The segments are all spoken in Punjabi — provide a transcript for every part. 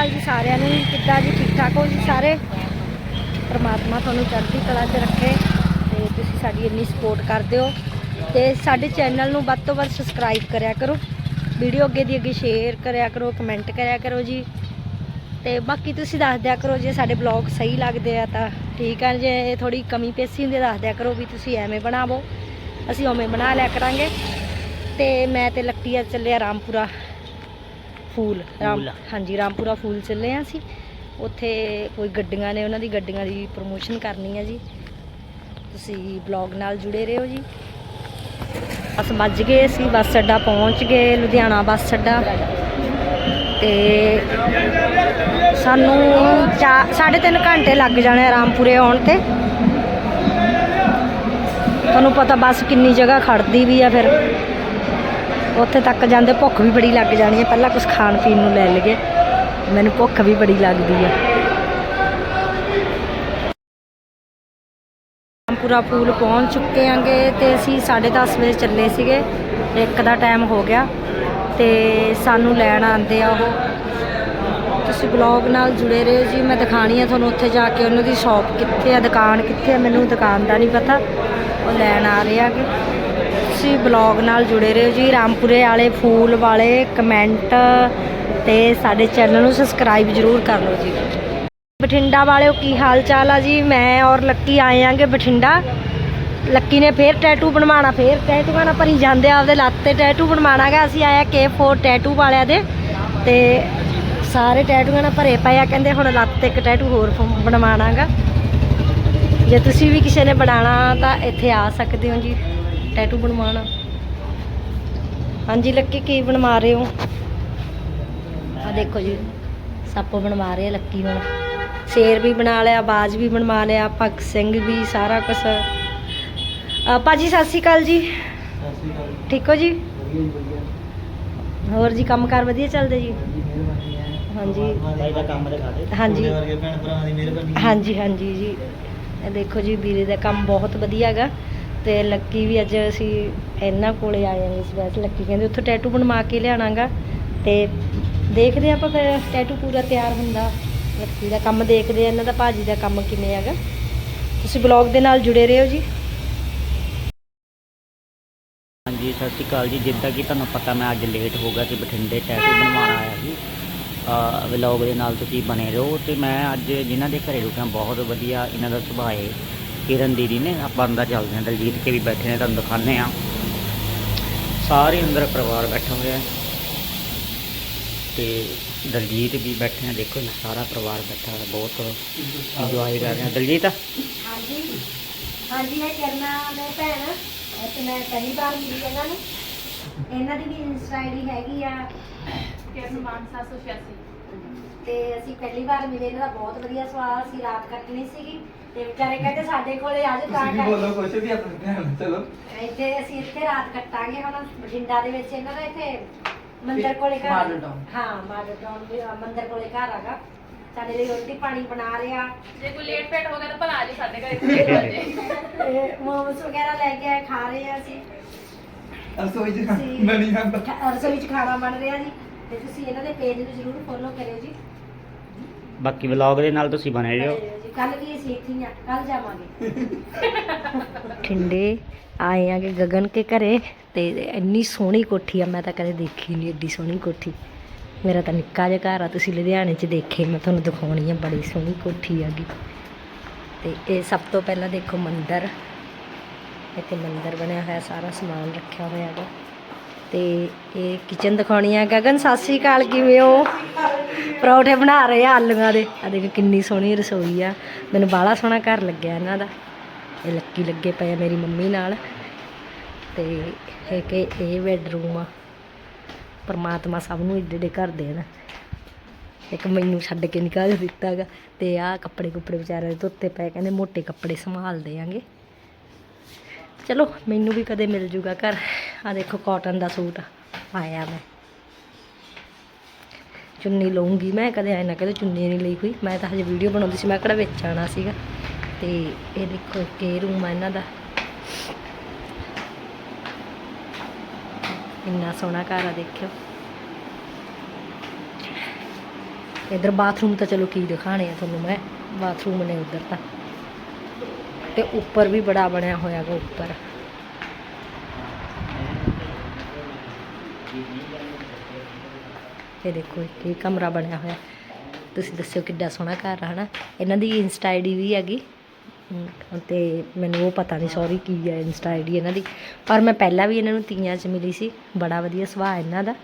ਅਕਾਲ ਜੀ ਸਾਰਿਆਂ ਨੂੰ? ਕਿੱਦਾਂ ਜੀ ਠੀਕ ਠਾਕ ਹੋ ਜੀ ਸਾਰੇ? ਪਰਮਾਤਮਾ ਤੁਹਾਨੂੰ ਚੜ੍ਹਦੀ ਕਲਾ 'ਚ ਰੱਖੇ ਤੇ ਤੁਸੀਂ ਸਾਡੀ ਇੰਨੀ ਸਪੋਰਟ ਕਰਦੇ ਹੋ ਤੇ ਸਾਡੇ ਚੈਨਲ ਨੂੰ ਵੱਧ ਤੋਂ ਵੱਧ ਸਬਸਕ੍ਰਾਈਬ ਕਰਿਆ ਕਰੋ। ਵੀਡੀਓ ਅੱਗੇ ਦੀ ਅੱਗੇ ਸ਼ੇਅਰ ਕਰਿਆ ਕਰੋ ਕਮੈਂਟ ਕਰਿਆ ਕਰੋ ਜੀ। ਤੇ ਬਾਕੀ ਤੁਸੀਂ ਦੱਸ ਦਿਆ ਕਰੋ, ਜੇ ਸਾਡੇ ਬਲੌਗ ਸਹੀ ਲੱਗਦੇ ਆ ਤਾਂ ਠੀਕ ਆ, ਜੇ ਥੋੜੀ ਕਮੀ ਪੇਸੀ ਹੁੰਦੀ ਦੱਸ ਦਿਆ ਕਰੋ ਵੀ ਤੁਸੀਂ ਐਵੇਂ ਬਣਾਵੋ। ਅਸੀਂ ਉਵੇਂ ਬਣਾ ਲਿਆ ਕਰਾਂਗੇ। ਤੇ ਮੈਂ ਤੇ ਲੱਕੀ ਆ ਚੱਲੇ ਆ ਰਾਮਪੁਰਾ। ਫੂਲ ਰਾਮ ਫੂਲ। ਹਾਂਜੀ ਰਾਮਪੁਰਾ ਫੂਲ ਚੱਲੇ ਆ ਅਸੀਂ। ਉੱਥੇ ਕੋਈ ਗੱਡੀਆਂ ਨੇ ਉਹਨਾਂ ਦੀ ਗੱਡੀਆਂ ਦੀ ਪ੍ਰੋਮੋਸ਼ਨ ਕਰਨੀ ਹੈ ਜੀ। ਤੁਸੀਂ ਬਲੌਗ ਨਾਲ ਜੁੜੇ ਰਹੋ ਜੀ। ਬਸ ਵੱਜ ਗਏ ਅਸੀਂ ਬੱਸ ਅੱਡਾ ਪਹੁੰਚ ਗਏ ਲੁਧਿਆਣਾ ਬੱਸ ਅੱਡਾ। ਤੇ ਸਾਨੂੰ ਚਾ- ਸਾਢੇ ਤਿੰਨ ਘੰਟੇ ਲੱਗ ਜਾਣੇ ਆ ਰਾਮਪੁਰੇ ਆਉਣ ਤੇ। ਤੁਹਾਨੂੰ ਪਤਾ ਬੱਸ ਕਿੰਨੀ ਜਗ੍ਹਾ ਖੜਦੀ ਵੀ ਆ ਫਿਰ। ਉੱਥੇ ਤੱਕ ਜਾਂਦੇ ਭੁੱਖ ਵੀ ਬੜੀ ਲੱਗ ਜਾਣੀ ਹੈ। ਪਹਿਲਾਂ ਕੁਝ ਖਾਣ ਪੀਣ ਨੂੰ ਲੈ ਲਈਏ। ਮੈਨੂੰ ਭੁੱਖ ਵੀ ਬੜੀ ਲੱਗਦੀ ਆ। ਰਾਮਪੁਰਾ ਫੂਲ ਪਹੁੰਚ ਚੁੱਕੇ ਆਂਗੇ ਤੇ ਅਸੀਂ 10:30 ਵਜੇ ਚੱਲੇ ਸੀਗੇ। ਇੱਕ ਦਾ ਟਾਈਮ ਹੋ ਗਿਆ ਤੇ ਸਾਨੂੰ ਲੈਣ ਆਂਦੇ ਆ ਉਹ। ਤੁਸੀਂ ਬਲੌਗ ਨਾਲ ਜੁੜੇ ਰਹੋ ਜੀ। ਮੈਂ ਦਿਖਾਣੀ ਆ ਤੁਹਾਨੂੰ ਉੱਥੇ ਜਾ ਕੇ। ਉਹਨਾਂ ਦੀ ਸ਼ਾਪ ਕਿੱਥੇ ਆ, ਦੁਕਾਨ ਕਿੱਥੇ ਆ, ਮੈਨੂੰ ਦੁਕਾਨ ਦਾ ਨਹੀਂ ਪਤਾ। ਉਹ ਲੈਣ ਆ ਰਹੇ ਆਗੇ। ਤੁਸੀਂ ਬਲੌਗ ਨਾਲ ਜੁੜੇ ਰਹੋ ਜੀ। ਰਾਮਪੁਰੇ ਵਾਲੇ ਫੂਲ ਵਾਲੇ ਕਮੈਂਟ ਤੇ ਸਾਡੇ ਚੈਨਲ ਨੂੰ ਸਬਸਕ੍ਰਾਈਬ ਜ਼ਰੂਰ ਕਰ ਲਓ ਜੀ। ਬਠਿੰਡਾ ਵਾਲਿਓ ਕੀ ਹਾਲ ਚਾਲ ਆ ਜੀ? ਮੈਂ ਔਰ ਲੱਕੀ ਆਏ ਆਂਗੇ ਬਠਿੰਡਾ। ਲੱਕੀ ਨੇ ਫੇਰ ਟੈਟੂ ਬਣਵਾਉਣਾ, ਫੇਰ ਟੈਟੂਆਂ ਨਾਲ ਭਰੀ ਜਾਂਦੇ ਆ ਆਪਦੇ ਲੱਤ ਤੇ ਟੈਟੂ ਬਣਵਾਉਣਾਗਾ ਅਸੀਂ ਆਇਆ K4 ਟੈਟੂ ਵਾਲਿਆਂ ਦੇ ਤੇ ਸਾਰੇ ਟੈਟੂਆਂ ਨਾਲ ਭਰੇ ਪਏ ਆ, ਕਹਿੰਦੇ ਹੁਣ ਲੱਤ ਤੇ ਇੱਕ ਟੈਟੂ ਹੋਰ ਫ- ਬਣਵਾਉਣਾਗਾ ਜੇ ਤੁਸੀਂ ਵੀ ਕਿਸੇ ਨੇ ਬਣਾਉਣਾ ਤਾਂ ਇੱਥੇ ਆ ਸਕਦੇ ਹੋ ਜੀ। ਟੈਟੂ ਬਣਵਾਉਣਾ। ਹਾਂਜੀ ਲੱਕੀ ਕੀ ਬਣਵਾ ਰਹੇ ਹੋ? ਆ ਦੇਖੋ ਜੀ ਸੱਪ ਬਣਵਾ ਰਹੇ ਆ ਲੱਕੀ ਹੁਣ। ਸ਼ੇਰ ਵੀ ਬਣਾ ਲਿਆ ਬਾਜ ਵੀ ਬਣਵਾ ਲਿਆ ਭਗਤ ਸਿੰਘ ਵੀ ਸਾਰਾ ਕੁਝ ਭਾਜੀ ਸਤਿ ਸ਼੍ਰੀ ਅਕਾਲ ਜੀ। ਠੀਕ ਹੋ ਜੀ? ਹੋਰ ਜੀ ਕੰਮਕਾਰ ਵਧੀਆ ਚੱਲਦੇ ਜੀ? ਹਾਂਜੀ ਭਾਈ ਦਾ ਕੰਮ ਦਿਖਾ ਦੇ। ਹਾਂਜੀ। ਵਰਗੇ ਭੈਣ ਭਰਾਵਾਂ ਦੀ ਮਿਹਰਬਾਨੀ ਹਾਂਜੀ ਹਾਂਜੀ ਜੀ। ਇਹ ਦੇਖੋ ਜੀ ਵੀਰੇ ਦਾ ਕੰਮ ਬਹੁਤ ਵਧੀਆ ਹੈਗਾ। ਤੇ ਲੱਕੀ ਵੀ ਅੱਜ ਅਸੀਂ ਇਹਨਾਂ ਕੋਲੇ ਆਏ ਹਾਂ ਇਸ ਵਾਰ। ਲੱਕੀ ਕਹਿੰਦੇ ਉੱਥੋਂ ਟੈਟੂ ਬਣਵਾ ਕੇ ਲਿਆਣਾਗਾ ਤੇ ਦੇਖਦੇ ਆਪਾਂ ਫਿਰ ਟੈਟੂ ਪੂਰਾ ਤਿਆਰ ਹੁੰਦਾ। ਲੱਕੀ ਦਾ ਕੰਮ ਦੇਖਦੇ ਆ ਇਹਨਾਂ ਦਾ ਭਾਜੀ ਦਾ ਕੰਮ ਕਿਵੇਂ ਹੈਗਾ। ਤੁਸੀਂ ਬਲੌਗ ਦੇ ਨਾਲ ਜੁੜੇ ਰਹੋ ਜੀ। ਹਾਂਜੀ, ਸਤਿ ਸ਼੍ਰੀ ਅਕਾਲ ਜੀ। ਜਿੱਦਾਂ ਕਿ ਤੁਹਾਨੂੰ ਪਤਾ ਮੈਂ ਅੱਜ ਲੇਟ ਹੋ ਗਿਆ ਸੀ, ਬਠਿੰਡੇ ਟੈਟੂ ਬਣਵਾਉਣ ਆਇਆ ਸੀ। ਵਲੌਗ ਦੇ ਨਾਲ ਤੁਸੀਂ ਬਣੇ ਰਹੋ। ਤੇ ਮੈਂ ਅੱਜ ਜਿਨ੍ਹਾਂ ਦੇ ਘਰੇ ਰੁਕਿਆ, ਬਹੁਤ ਵਧੀਆ ਇਹਨਾਂ ਦਾ ਸੁਭਾਅ ਹੈ। ਕਿਰਨ ਦੀਦੀ ਨੇ ਆਪਾਂ ਅੰਦਰ ਚੱਲਦੇ ਹਾਂ ਦਲਜੀਤ ਕੇ ਵੀ ਬੈਠੇ ਨੇ ਤੁਹਾਨੂੰ ਦਿਖਾਉਂਦੇ ਆ ਸਾਰੇ ਅੰਦਰ ਪਰਿਵਾਰ ਬੈਠਾ ਹੋਇਆ ਹੈ ਤੇ ਦਲਜੀਤ ਵੀ ਬੈਠੇ ਨੇ ਦੇਖੋ ਸਾਰਾ ਪਰਿਵਾਰ ਬੈਠਾ ਹੈ ਬਹੁਤ ਇੰਜੋਏ ਕਰ ਰਹੇ। ਆ ਦਲਜੀਤ? ਹਾਂਜੀ। ਹਾਂਜੀ ਇਹ ਕਰਨਾ ਦੇ ਭੈਣ ਤੇ ਮੈਂ ਪਹਿਲੀ ਵਾਰ ਮਿਲੀ ਇਹਨਾਂ ਨੂੰ। ਇਹਨਾਂ ਦੀ ਵੀ ਇੰਸਟਾ ਆਈਡੀ ਹੈਗੀ ਆ। ਕਿਰਨ ਮਾਨ 786 ਤੇ ਅਸੀਂ ਪਹਿਲੀ ਵਾਰ ਮਿਲੇ ਇਹਨਾਂ ਦਾ ਬਹੁਤ ਵਧੀਆ ਸੁਭਾਅ ਅਸੀਂ ਰਾਤ ਕੱਟਣੀ ਸੀਗੀ ਤੇ ਵਿਚਾਰੇ ਕਹਿੰਦੇ ਸਾਡੇ ਕੋਲੇ ਆ ਜਾਓ ਤਾਂ ਤੁਸੀਂ ਬੋਲੋ ਕਰਕੇ। ਕੁਛ ਵੀ ਆਪਣੇ ਧਿਆਨ ਚਲੋ। ਇੱਥੇ ਅਸੀਂ ਇੱਥੇ ਰਾਤ ਕੱਟਾਂਗੇ ਹੁਣ ਬਠਿੰਡਾ ਦੇ ਵਿੱਚ ਇਹਨਾਂ ਦਾ ਇੱਥੇ ਮੰਦਿਰ ਕੋਲੇ ਘਰ। Model town. ਹਾਂ ਮਾਡਲ ਟਾਊਨ ਵੀ ਅ, ਮੰਦਿਰ ਕੋਲੇ ਘਰ ਹੈਗਾ। ਸਾਡੇ ਲਈ ਰੋਟੀ ਪਾਣੀ ਬਣਾ ਰਿਹਾ। ਜੇ ਕੋਈ ਲੇਟ ਫੇਟ ਹੋ ਗਿਆ ਤਾਂ ਭਲਾ ਆ ਜੀ ਸਾਡੇ ਘਰੇ। ਲੇਟ ਹੋ ਜੇ ਤੇ ਮੋਮਸ ਵਗੈਰਾ ਲੈ ਕੇ ਆਏ ਖਾ ਰਹੇ ਆ ਅਸੀਂ। ਰਸੋਈ ਚ ਤੁਸੀਂ- ਬਣੀ ਜਾਂਦਾ ਰਸੋਈ ਵਿੱਚ ਖਾਣਾ ਬਣ ਰਿਹਾ ਜੀ। ਤੇ ਤੁਸੀਂ ਇਹਨਾਂ ਦੇ ਪੇਜ ਨੂੰ ਜ਼ਰੂਰ ਫੋਲੋ ਕਰਿਓ ਜੀ। ਬਾਕੀ ਵਲੌਗ ਦੇ ਨਾਲ ਤੁਸੀਂ ਬਣੇ ਰਹੋ। ਕੱਲ ਵੀ ਅਸੀਂ ਇੱਥੇ ਹੀ ਆ ਕੱਲ ਜਾਵਾਂਗੇ। ਠਿੰਡੇ ਆਏ ਆਗੇ ਗਗਨ ਕੇ ਘਰੇ ਤੇ ਇੰਨੀ ਸੋਹਣੀ ਕੋਠੀ ਆ ਮੈਂ ਤਾਂ ਕਦੇ ਦੇਖੀ ਨਹੀਂ ਏਡੀ ਸੋਹਣੀ ਕੋਠੀ। ਮੇਰਾ ਤਾਂ ਨਿੱਕਾ ਜਿਹਾ ਘਰ ਆ ਤੁਸੀਂ ਲੁਧਿਆਣੇ 'ਚ ਦੇਖੇ ਮੈਂ ਤੁਹਾਨੂੰ ਦਿਖਾਉਣੀ ਆ ਬੜੀ ਸੋਹਣੀ ਕੋਠੀ ਹੈਗੀ। ਤੇ ਇਹ ਸਭ ਤੋਂ ਪਹਿਲਾਂ ਦੇਖੋ ਮੰਦਿਰ। ਇੱਥੇ ਮੰਦਿਰ ਬਣਿਆ ਹੋਇਆ ਸਾਰਾ ਸਮਾਨ ਰੱਖਿਆ ਹੋਇਆ ਹੈਗਾ। ਤੇ ਇਹ ਕਿਚਨ ਦਿਖਾਉਣੀ ਆ। ਗਗਨ, ਸਤਿ ਸ੍ਰੀ ਅਕਾਲ, ਕਿਵੇਂ ਹੋ? ਪਰੌਠੇ ਬਣਾ ਰਹੇ ਆ ਆਲੂਆਂ ਦੇ। ਆ ਦੇਖ ਕਿੰਨੀ ਸੋਹਣੀ ਰਸੋਈ ਆ। ਮੈਨੂੰ ਬਾਹਲਾ ਸੋਹਣਾ ਘਰ ਲੱਗਿਆ ਇਹਨਾਂ ਦਾ। ਇਹ ਲੱਕੀ ਲੱਗੇ ਪਏ ਆ ਮੇਰੀ ਮੰਮੀ ਨਾਲ। ਤੇ ਇਹ ਕਿ ਇਹ ਬੈਡਰੂਮ ਆ। ਪਰਮਾਤਮਾ ਸਭ ਨੂੰ ਏਡੇ ਏਡੇ ਘਰ ਦੇਣ। ਇੱਕ ਮੈਨੂੰ ਛੱਡ ਕੇ ਨਿਕਾਲ ਦਿੱਤਾਗਾ। ਤੇ ਆਹ ਕੱਪੜੇ ਕੁੱਪੜੇ ਵਿਚਾਰੇ ਧੋਤੇ ਪਏ ਕਹਿੰਦੇ ਮੋਟੇ ਕੱਪੜੇ ਸੰਭਾਲ ਦੇਾਂਗੇ ਚਲੋ, ਮੈਨੂੰ ਵੀ ਕਦੇ ਮਿਲ ਜੂਗਾ ਘਰ। ਆ ਦੇਖੋ ਕਾਟਨ ਦਾ ਸੂਟ ਪਾਇਆ ਮੈਂ। ਚੁੰਨੀ ਲਊਂਗੀ ਮੈਂ, ਕਦੇ ਐ ਨਾ ਕਦੇ ਚੁੰਨੀ ਨਹੀਂ ਲਈ ਹੋਈ ਮੈਂ ਤਾਂ ਹਜੇ ਵੀਡੀਓ ਬਣਾਉਂਦੀ ਸੀ, ਮੈਂ ਕਿਹੜਾ ਵਿੱਚ ਆਣਾ ਸੀਗਾ। ਤੇ ਇਹ ਦੇਖੋ ਕੇ ਰੂਮ ਆ ਇਹਨਾਂ ਦਾ। ਇੰਨਾ ਸੋਹਣਾ ਘਰ ਆ ਦੇਖਿਓ। ਇਧਰ ਬਾਥਰੂਮ ਤਾਂ ਚਲੋ ਕੀ ਦਿਖਾਣੇ ਆ ਤੁਹਾਨੂੰ ਮੈਂ। ਬਾਥਰੂਮ ਨੇ ਉਧਰ ਤਾਂ। ਤੇ ਉੱਪਰ ਵੀ ਬੜਾ ਬਣਿਆ ਹੋਇਆ ਗਾ ਉੱਪਰ। ਇਹ ਦੇਖੋ ਇਹ ਕਮਰਾ ਬਣਿਆ ਹੋਇਆ। ਤੁਸੀਂ ਦੱਸਿਓ ਕਿੱਡਾ ਸੋਹਣਾ ਘਰ ਆ ਹਨਾ? ਇਹਨਾਂ ਦੀ ਇੰਸਟਾ ਆਈਡੀ ਵੀ ਹੈਗੀ। ਹਮ, ਤੇ ਮੈਨੂੰ ਉਹ ਪਤਾ ਨਹੀਂ ਸੌਰੀ ਕੀ ਹੈ ਇੰਸਟਾ ਆਈਡੀ ਇਹਨਾਂ ਦੀ। ਪਰ ਮੈਂ ਪਹਿਲਾਂ ਵੀ ਇਹਨਾਂ ਨੂੰ ਤੀਆਂ 'ਚ ਮਿਲੀ ਸੀ। ਬੜਾ ਵਧੀਆ ਸੁਭਾਅ ਇਹਨਾਂ ਦਾ।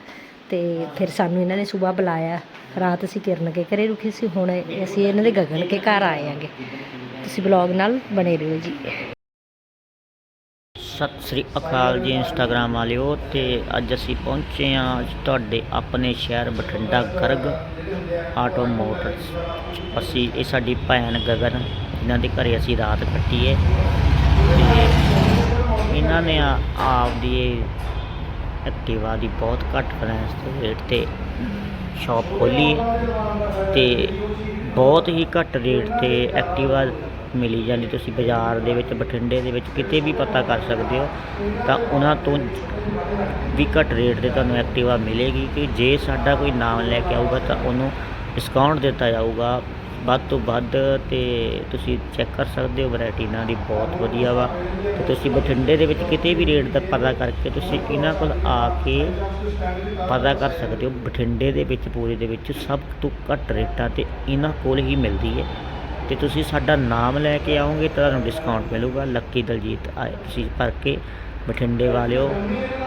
ਤੇ ਫਿਰ ਸਾਨੂੰ ਇਹਨਾਂ ਨੇ ਸਵੇਰ ਬੁਲਾਇਆ। ਰਾਤ ਅਸੀਂ ਕਿਰਨ ਕੇ ਘਰੇ ਰੁਕੇ ਸੀ। ਹੁਣ ਅਸੀਂ ਇਹਨਾਂ ਦੇ ਗਗਨ ਕੇ ਘਰ ਆਏ ਆਂਗੇ ਤੁਸੀਂ ਬਲੌਗ ਨਾਲ ਬਣੇ ਰਹੋ ਜੀ। ਸਤਿ ਸ੍ਰੀ ਅਕਾਲ ਜੀ ਇੰਸਟਾਗ੍ਰਾਮ ਵਾਲਿਓ ਤੇ ਅੱਜ ਅਸੀਂ ਪਹੁੰਚੇ ਹਾਂ ਤੁਹਾਡੇ ਆਪਣੇ ਸ਼ਹਿਰ ਬਠਿੰਡਾ ਗਰਗ ਆਟੋ ਮੋਟਰਸ। ਅਸੀਂ, ਇਹ ਸਾਡੀ ਭੈਣ ਗਗਨ, ਇਹਨਾਂ ਦੇ ਘਰੇ ਅਸੀਂ ਰਾਤ ਕੱਟੀ ਹੈ ਇਹਨਾਂ ਨੇ ਆ- ਆਪਦੀ ਇਹ ਐਕਟਿਵਾ ਦੀ ਬਹੁਤ ਘੱਟ ਫਾਈਨੈਂਸ ਦੇ ਰੇਟ ਤੇ ਸ਼ਾਪ ਖੋਲੀ ਹੈ ਤੇ ਬਹੁਤ ਹੀ ਘੱਟ ਰੇਟ ਤੇ ਐਕਟਿਵਾ ਮਿਲੀ ਜਾਂਦੀ ਤੁਸੀਂ ਬਾਜ਼ਾਰ ਦੇ ਵਿੱਚ, ਬਠਿੰਡੇ ਦੇ ਵਿੱਚ, ਕਿਤੇ ਵੀ ਪਤਾ ਕਰ ਸਕਦੇ ਹੋ, ਤਾਂ ਉਹਨਾਂ ਤੋਂ ਵੀ ਘੱਟ ਰੇਟ ਤੇ ਤੁਹਾਨੂੰ ਐਕਟਿਵਾ ਮਿਲੇਗੀ ਕਿ ਜੇ ਸਾਡਾ ਕੋਈ ਨਾਮ ਲੈ ਕੇ ਆਊਗਾ ਤਾਂ ਉਹਨੂੰ ਡਿਸਕਾਊਂਟ ਦਿੱਤਾ ਜਾਊਗਾ। ਵੱਧ ਤੋਂ ਵੱਧ ਤੇ ਤੁਸੀਂ ਚੈੱਕ ਕਰ ਸਕਦੇ ਹੋ ਵੈਰਾਈਟੀ ਇਹਨਾਂ ਦੀ ਬਹੁਤ ਵਧੀਆ ਵਾ। ਤੇ ਤੁਸੀਂ ਬਠਿੰਡੇ ਦੇ ਵਿੱਚ ਕਿਤੇ ਵੀ ਰੇਟ ਦਾ ਪਤਾ ਕਰਕੇ ਤੁਸੀਂ ਇਹਨਾਂ ਕੋਲ ਆ ਕੇ ਪਤਾ ਕਰ ਸਕਦੇ ਹੋ, ਬਠਿੰਡੇ ਦੇ ਵਿੱਚ, ਪੂਰੇ ਦੇ ਵਿੱਚ ਸਭ ਤੋਂ ਘੱਟ ਰੇਟਾਂ ਤੇ ਇਹਨਾਂ ਕੋਲ ਹੀ ਮਿਲਦੀ ਹੈ। ਤੇ ਤੁਸੀਂ ਸਾਡਾ ਨਾਮ ਲੈ ਕੇ ਆਓਗੇ ਤਾਂ ਤੁਹਾਨੂੰ ਡਿਸਕਾਊਂਟ ਮਿਲੂਗਾ। ਲੱਕੀ ਦਲਜੀਤ, ਆਏ, ਤੁਸੀਂ ਭਰ ਕੇ ਬਠਿੰਡੇ ਵਾਲਿਓ,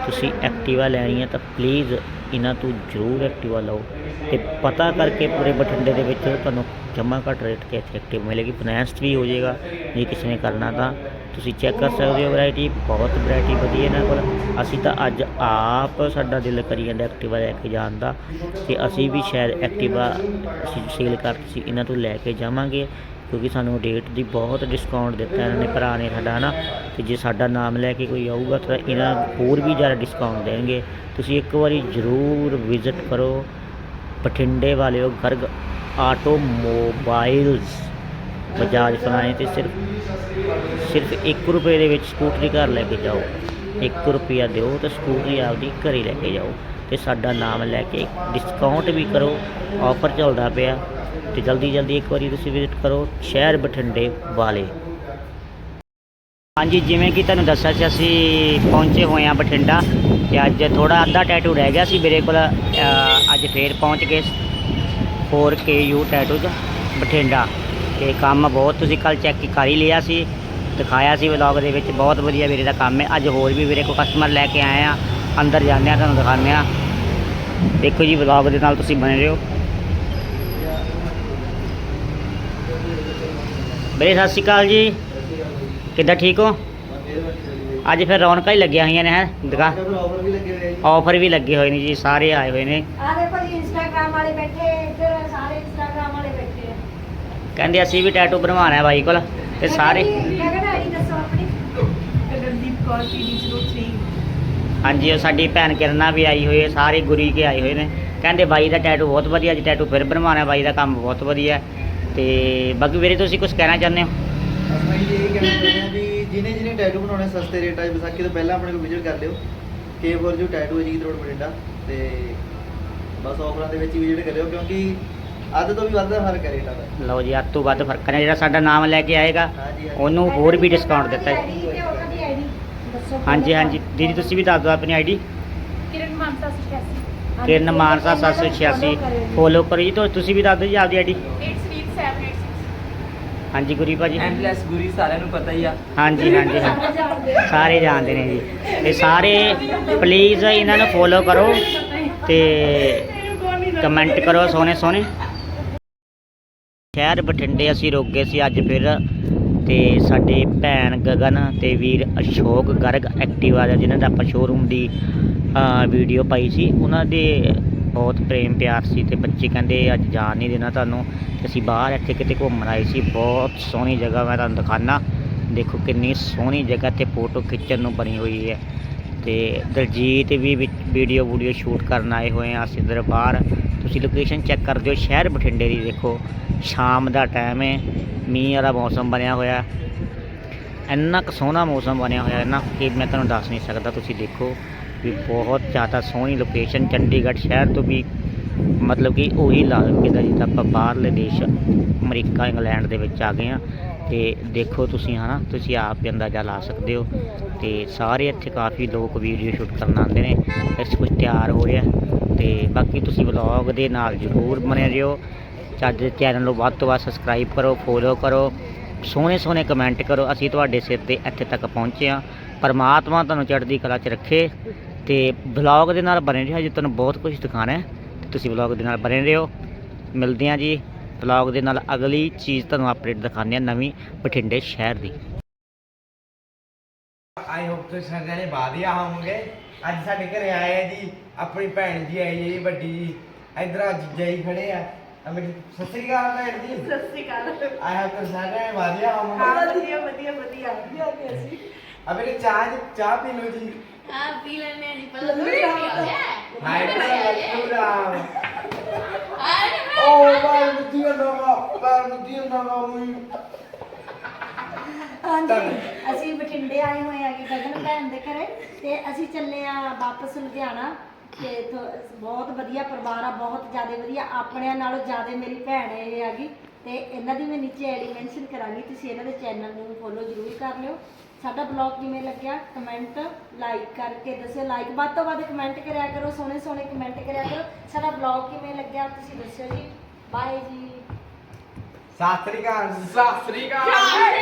ਤੁਸੀਂ ਐਕਟਿਵਾ ਲੈਣੀ ਹੈ ਤਾਂ ਪਲੀਜ਼ ਇਹਨਾਂ ਤੋਂ ਜ਼ਰੂਰ ਐਕਟਿਵਾ ਲਓ। ਤੇ ਪਤਾ ਕਰਕੇ ਪੂਰੇ ਬਠਿੰਡੇ ਦੇ ਵਿੱਚ ਤੁਹਾਨੂੰ ਜਮ੍ਹਾਂ ਘੱਟ ਰੇਟ ਤੇ ਇੱਥੇ ਐਕਟਿਵ ਮਿਲੇਗੀ। ਫਾਈਨੈਂਸ ਵੀ ਹੋ ਜਾਏਗਾ, ਜੇ ਕਿਸੇ ਨੇ ਕਰਨਾ ਤਾਂ। ਤੁਸੀਂ ਚੈੱਕ ਕਰ ਸਕਦੇ ਹੋ ਵੈਰਾਈਟੀ ਬਹੁਤ ਵੈਰਾਈਟੀ ਵਧੀਆ ਇਹਨਾਂ ਕੋਲ। ਅਸੀਂ ਤਾਂ ਅੱਜ ਆਪ ਸਾਡਾ ਦਿਲ ਕਰੀ ਜਾਂਦਾ ਐਕਟਿਵਾ ਲੈ ਕੇ ਜਾਣ ਦਾ। ਤੇ ਅਸੀਂ ਵੀ ਸ਼ਾਇਦ ਐਕਟਿਵਾ ਸੇਲ ਕਰ ਸੀ ਇਹਨਾਂ ਤੋਂ ਲੈ ਕੇ ਜਾਵਾਂਗੇ। ਕਿਉਂਕਿ ਸਾਨੂੰ ਰੇਟ ਦੀ ਬਹੁਤ ਡਿਸਕਾਊਂਟ ਦਿੱਤਾ ਇਹਨਾਂ ਨੇ, ਭਰਾ ਨੇ ਸਾਡਾ ਨਾ ਤੇ ਜੇ ਸਾਡਾ ਨਾਮ ਲੈ ਕੇ ਕੋਈ ਆਊਗਾ, ਤਾਂ ਇਹਨਾਂ ਹੋਰ ਵੀ ਜ਼ਿਆਦਾ ਡਿਸਕਾਊਂਟ ਦੇਣਗੇ। ਤੁਸੀਂ ਇੱਕ ਵਾਰੀ ਜ਼ਰੂਰ ਵਿਜ਼ਿਟ ਕਰੋ ਬਠਿੰਡੇ ਵਾਲਿਓ ਗਰਗ ਆਟੋਮੋਬਾਈਲਸ ਬਜਾਜ ਫਲਾਣੇ ਤੇ ਸਿਰਫ ਸਿਰਫ 1 ਰੁਪਏ ਦੇ ਵਿੱਚ ਸਕੂਟਰੀ ਘਰ ਲੈ ਕੇ ਜਾਓ। 1 ਰੁਪਿਆ ਦਿਓ ਤੇ ਸਕੂਟਰੀ ਆਪਦੀ ਘਰੇ ਲੈ ਕੇ ਜਾਓ। ਤੇ ਸਾਡਾ ਨਾਮ ਲੈ ਕੇ ਡਿਸਕਾਊਂਟ ਵੀ ਕਰੋ। ਆਫਰ ਚੱਲਦਾ ਪਿਆ। ਤੇ ਜਲਦੀ ਜਲਦੀ ਇੱਕ ਵਾਰੀ ਤੁਸੀਂ ਵਿਜ਼ਿਟ ਕਰੋ, ਸ਼ਹਿਰ ਬਠਿੰਡੇ ਵਾਲੇ। ਹਾਂਜੀ, ਜਿਵੇਂ ਕਿ ਤੁਹਾਨੂੰ ਦੱਸਿਆ ਸੀ, ਅਸੀਂ ਪਹੁੰਚੇ ਹੋਏ ਹਾਂ ਬਠਿੰਡਾ ਤੇ ਅੱਜ ਥੋੜਾ ਅੱਧਾ ਟੈਟੂ ਰਹਿ ਗਿਆ ਸੀ ਮੇਰੇ ਕੋਲ। ਅੱਜ ਫੇਰ ਪਹੁੰਚ ਗਏ 4KU ਟੈਟੂ 'ਚ ਬਠਿੰਡਾ। ਤੇ ਕੰਮ ਬਹੁਤ ਤੁਸੀਂ ਕੱਲ ਚੈੱਕ ਕਰ ਹੀ ਲਿਆ ਸੀ, ਦਿਖਾਇਆ ਸੀ ਵਲੌਗ ਦੇ ਵਿੱਚ। ਬਹੁਤ ਵਧੀਆ ਵੀਰੇ ਦਾ ਕੰਮ ਹੈ। ਅੱਜ ਹੋਰ ਵੀ ਵੀਰੇ ਕੋ ਕਸਟਮਰ ਲੈ ਕੇ ਆਏ ਆ ਅੰਦਰ ਜਾਂਦੇ ਆ ਤੁਹਾਨੂੰ ਦਿਖਾਉਂਦੇ ਆ ਦੇਖੋ ਜੀ ਵਲੌਗ ਦੇ ਨਾਲ ਤੁਸੀਂ ਬਣੇ ਰਹੋ। ਵੀਰੇ ਸਤਿ ਸ਼੍ਰੀ ਅਕਾਲ ਜੀ। ਕਿੱਦਾਂ ਠੀਕ ਹੋ? ਅੱਜ ਫਿਰ ਰੌਣਕਾਂ ਹੀ ਲੱਗੀਆਂ ਹੋਈਆਂ ਨੇ ਹੈ? ਦੁਕਾਨ ਆਫਰ ਵੀ ਲੱਗੇ ਹੋਏ ਆ ਆਫਰ ਵੀ ਲੱਗੇ ਹੋਏ ਨੇ ਜੀ ਸਾਰੇ ਆਏ ਹੋਏ ਨੇ। ਆ ਦੇਖੋ ਜੀ ਇੰਸਟਾਗ੍ਰਾਮ ਵਾਲੇ ਬੈਠੇ ਇੱਧਰ ਸਾਰੇ ਇੰਸਟਾਗ੍ਰਾਮ ਵਾਲੇ ਬੈਠੇ ਆ। ਕਹਿੰਦੇ ਅਸੀਂ ਵੀ ਟੈਟੂ ਬਣਵਾਉਣਾ ਹੈ ਬਾਈ ਕੋਲ ਤੇ ਸਾਰੇ ਗਗਨ ਆਈਡੀ ਦੱਸੋ ਆਪਣੀ। ਗਗਨਦੀਪ ਕੌਰ ਪੀਡੀ 03 ਹਾਂਜੀ ਉਹ ਸਾਡੀ ਭੈਣ ਕਿਰਨਾ ਵੀ ਆਈ ਹੋਈ ਹੈ ਸਾਰੇ ਗੁਰੀ ਕੇ ਆਏ ਹੋਏ ਨੇ। ਕਹਿੰਦੇ ਬਾਈ ਦਾ ਟੈਟੂ ਬਹੁਤ ਵਧੀਆ ਜੀ ਟੈਟੂ ਫਿਰ ਬਣਵਾਉਣਾ ਬਾਈ ਦਾ ਕੰਮ ਬਹੁਤ ਵਧੀਆ ਹੈ। ਤੇ ਬਾਕੀ ਵੀਰੇ ਤੁਸੀਂ ਕੁਝ ਕਹਿਣਾ ਚਾਹੁੰਦੇ ਹੋ? ਅਸਾਂ ਜੀ ਇਹ ਕਹਿਣਾ ਚਾਹੁੰਦੇ ਹਾਂ ਵੀ ਜਿਹਨੇ ਜਿਹਨੇ ਟੈਟੂ ਬਣਾਉਣੇ ਸਸਤੇ ਰੇਟਾਂ 'ਚ ਵਿਸਾਖੀ ਤੋਂ ਪਹਿਲਾਂ ਆਪਣੇ ਕੋਲ ਵਿਜ਼ਿਟ ਕਰ ਲਿਓ। ਕੇ ਫੋਰ ਜੋ ਟੈਟੂ ਹੈ ਜੀ ਰੋਡ ਬਠਿੰਡਾ ਤੇ ਬਸ ਆਫਰਾਂ ਦੇ ਵਿੱਚ ਹੀ ਵਿਜ਼ਿਟ ਕਰਿਓ ਕਿਉਂਕਿ ਅੱਧ ਤੋਂ ਵੀ ਵੱਧ ਦਾ ਫ਼ਰਕ ਹੈ ਰੇਟਾਂ ਦਾ। ਲਓ ਜੀ ਅੱਧ ਤੋਂ ਵੱਧ ਫ਼ਰਕ ਹੈ ਜਿਹੜਾ ਸਾਡਾ ਨਾਮ ਲੈ ਕੇ ਆਏਗਾ ਹਾਂਜੀ ਹਾਂਜੀ। ਉਹਨੂੰ ਹੋਰ ਵੀ ਡਿਸਕਾਊਂਟ ਦਿੱਤਾ ਹੈ। ਹਾਂਜੀ ਹਾਂਜੀ। ਦੀਦੀ ਤੁਸੀਂ ਵੀ ਦੱਸ ਦਿਓ ਆਪਣੀ ਆਈਡੀ ਕਿਰਨ ਮਾਨਸਾ 86 ਕਿਰਨ ਮਾਨਸਾ 786 ਫੋਲੋ ਕਰੋ ਜੀ। ਤਾਂ ਤੁਸੀਂ ਵੀ ਦੱਸ ਦਿਓ ਜੀ ਆਪਦੀ ਆਈਡੀ 83786 ਹਾਂਜੀ ਗੁਰੀ ਭਾਜੀ। ਐਂਡਲੈਸ ਗੁਰੀ ਸਾਰਿਆਂ ਨੂੰ ਪਤਾ ਹੀ ਆ। ਹਾਂਜੀ ਹਾਂਜੀ ਹਾਂ। ਸਾਰੇ ਜਾਣਦੇ ਨੇ ਜੀ। ਤੇ ਸਾਰੇ ਪਲੀਜ਼ ਇਹਨਾਂ ਨੂੰ ਫੋਲੋ ਕਰੋ ਤੇ ਕਮੈਂਟ ਕਰੋ ਸੋਹਣੇ ਸੋਹਣੇ। ਸ਼ਹਿਰ ਬਠਿੰਡੇ ਅਸੀਂ ਰੁਕ ਗਏ ਸੀ ਅੱਜ ਫਿਰ ਤੇ ਸਾਡੇ ਭੈਣ ਗਗਨ ਤੇ ਵੀਰ ਅਸ਼ੋਕ ਗਰਗ ਐਕਟਿਵਾ ਦਾ ਜਿਨ੍ਹਾਂ ਦਾ ਆਪਾਂ ਸ਼ੋਰੂਮ ਦੀ ਵੀਡੀਓ ਪਾਈ ਸੀ ਉਹਨਾਂ ਦੇ ਬਹੁਤ ਪ੍ਰੇਮ ਪਿਆਰ ਸੀ ਤੇ ਬੱਚੇ ਕਹਿੰਦੇ ਅੱਜ ਜਾਣ ਨਹੀਂ ਦੇਣਾ ਤੁਹਾਨੂੰ ਅਸੀਂ ਬਾਹਰ ਇੱਥੇ ਕਿਤੇ ਘੁੰਮਣ ਆਏ ਸੀ, ਬਹੁਤ ਸੋਹਣੀ ਜਗ੍ਹਾ ਮੈਂ ਤੁਹਾਨੂੰ ਦਿਖਾਣਾ ਦੇਖੋ ਕਿੰਨੀ ਸੋਹਣੀ ਜਗ੍ਹਾ ਤੇ ਫੋਟੋ ਖਿੱਚਣ ਨੂੰ ਬਣੀ ਹੋਈ ਹੈ ਤੇ ਦਲਜੀਤ ਵੀ ਵੀਡੀਓ ਵੀਡੀਓ ਸ਼ੂਟ ਕਰਨ ਆਏ ਹੋਏ ਆ ਅਸੀਂ ਇੱਧਰ ਬਾਹਰ। ਤੁਸੀਂ ਲੋਕੇਸ਼ਨ ਚੈੱਕ ਕਰ ਦਿਓ, ਸ਼ਹਿਰ ਬਠਿੰਡੇ ਦੀ ਦੇਖੋ, ਸ਼ਾਮ ਦਾ ਟਾਈਮ ਹੈ, ਮੀਂਹ ਵਾਲਾ ਮੌਸਮ ਬਣਿਆ ਹੋਇਆ। ਇੰਨਾ ਕੁ ਸੋਹਣਾ ਮੌਸਮ ਬਣਿਆ ਹੋਇਆ ਹੈ ਨਾ ਕਿ ਮੈਂ ਤੁਹਾਨੂੰ ਦੱਸ ਨਹੀਂ ਸਕਦਾ, ਤੁਸੀਂ ਦੇਖੋ। ਵੀ ਬਹੁਤ ਜ਼ਿਆਦਾ ਸੋਹਣੀ ਲੋਕੇਸ਼ਨ ਚੰਡੀਗੜ੍ਹ ਸ਼ਹਿਰ ਤੋਂ ਵੀ, ਮਤਲਬ ਕਿ ਉਹੀ ਲਾ ਕਿਦਾ ਜਿੱਦਾਂ ਆਪਾਂ ਬਾਹਰਲੇ ਦੇਸ਼, ਅਮਰੀਕਾ, ਇੰਗਲੈਂਡ ਦੇ ਵਿੱਚ ਆ ਗਏ ਆ ਤੇ ਦੇਖੋ ਤੁਸੀਂ ਹਨਾ, ਤੁਸੀਂ ਆਪ ਹੀ ਅੰਦਾਜ਼ਾ ਲਾ ਸਕਦੇ ਹੋ ਤੇ ਸਾਰੇ ਇੱਥੇ ਕਾਫੀ ਲੋਕ ਵੀਡੀਓ ਸ਼ੂਟ ਕਰਨ ਆਉਂਦੇ ਨੇ, ਇਸ ਕੁਝ ਤਿਆਰ ਹੋ ਰਿਹਾ ਤੇ ਬਾਕੀ ਤੁਸੀਂ ਵਲੌਗ ਦੇ ਨਾਲ ਜ਼ਰੂਰ ਬਣੇ ਰਹੋ, ਚੱਜ ਦੇ ਚੈਨਲ ਨੂੰ ਵੱਧ ਤੋਂ ਵੱਧ ਸਬਸਕ੍ਰਾਈਬ ਕਰੋ ਫੋਲੋ ਕਰੋ, ਸੋਹਣੇ ਸੋਹਣੇ ਕਮੈਂਟ ਕਰੋ, ਅਸੀਂ ਤੁਹਾਡੇ ਸਿਰ ਤੇ ਇੱਥੇ ਤੱਕ ਪਹੁੰਚੇ ਆ ਪਰਮਾਤਮਾ ਤੁਹਾਨੂੰ ਚੜ੍ਹਦੀ ਕਲਾ 'ਚ ਰੱਖੇ ਤੇ ਵਲੌਗ ਦੇ ਨਾਲ ਬਣੇ ਰਹੋ। ਜੀ ਤੁਹਾਨੂੰ ਬਹੁਤ ਕੁਝ ਦਿਖਾਣਾ ਹੈ। ਤੇ ਤੁਸੀਂ ਵਲੌਗ ਦੇ ਨਾਲ ਬਣੇ ਰਹੋ। ਮਿਲਦੇ ਹਾਂ ਜੀ ਵਲੌਗ ਦੇ ਨਾਲ ਅਗਲੀ ਚੀਜ਼ ਤੁਹਾਨੂੰ ਅਪਡੇਟ ਦਿਖਾਉਂਦੇ ਹਾਂ ਨਵੀਂ ਬਠਿੰਡੇ ਸ਼ਹਿਰ ਦੀ। ਆਈ ਹੋਪ ਤੁਸੀਂ ਸਾਰੇ ਜਣੇ ਵਧੀਆ ਹੋਵੋਗੇ। ਅੱਜ ਸਾਡੇ ਘਰੇ ਆਏ ਆ ਜੀ। ਆਪਣੀ ਭੈਣ ਜੀ ਆਈ ਹੈ ਜੀ ਵੱਡੀ ਜੀ। ਇਧਰ ਆ ਜੀਜਾ ਜੀ ਖੜੇ ਆ। ਆ ਮੇਰੀ ਸਤਿ ਸ੍ਰੀ ਅਕਾਲ ਭੈਣ ਜੀ। ਸਤਿ ਸ਼੍ਰੀ ਅਕਾਲ। ਆਈ ਹੋਪ ਤੁਸੀਂ ਸਾਰੇ ਜਣੇ ਵਧੀਆ ਹਾਂ ਹੋਵੋਗੇ। ਵਧੀਆ ਵਧੀਆ ਵਧੀਆ ਵਧੀਆ। ਅਸੀਂ ਆ ਮੇਰੇ ਚਾਹ ਚਾਹ ਪੀ ਲਓ ਜੀ। ਹਾਂਜੀ ਅਸੀਂ ਬਠਿੰਡੇ ਆਏ ਹੋਏ ਆ ਕਿ ਗਗਨ ਭੈਣ ਦੇ ਘਰੇ ਤੇ ਅਸੀਂ ਚੱਲੇ ਆ ਵਾਪਸ ਲੁਧਿਆਣਾ। ਤੇ ਥੋ- ਬਹੁਤ ਵਧੀਆ ਪਰਿਵਾਰ ਆ ਬਹੁਤ ਜ਼ਿਆਦਾ ਵਧੀਆ ਆਪਣਿਆਂ ਨਾਲੋਂ ਜ਼ਿਆਦਾ ਮੇਰੀ ਭੈਣ ਇਹ ਹੈਗੀ। ਤੇ ਇਹਨਾਂ ਦੀ ਮੈਂ ਨੀਚੇ ਆਈਡੀ ਮੈਂਸ਼ਨ ਕਰਾਂਗੀ ਤੁਸੀਂ ਇਹਨਾਂ ਦੇ ਚੈਨਲ ਨੂੰ ਫੋਲੋ ਜ਼ਰੂਰ ਕਰ ਲਿਓ। ਸਾਡਾ ਬਲੌਗ ਕਿਵੇਂ ਲੱਗਿਆ? ਕਮੈਂਟ ਲਾਈਕ ਕਰਕੇ ਦੱਸਿਓ। ਲਾਈਕ ਵੱਧ ਤੋਂ ਵੱਧ ਕਮੈਂਟ ਕਰਿਆ ਕਰੋ ਸੋਹਣੇ ਸੋਹਣੇ ਕਮੈਂਟ ਕਰਿਆ ਕਰੋ। ਸਾਡਾ ਬਲੌਗ ਕਿਵੇਂ ਲੱਗਿਆ ਤੁਸੀਂ ਦੱਸਿਓ ਜੀ। ਬਾਏ ਜੀ। ਸਤਿ ਸ੍ਰੀ ਅਕਾਲ ਸਤਿ ਸ੍ਰੀ ਅਕਾਲ।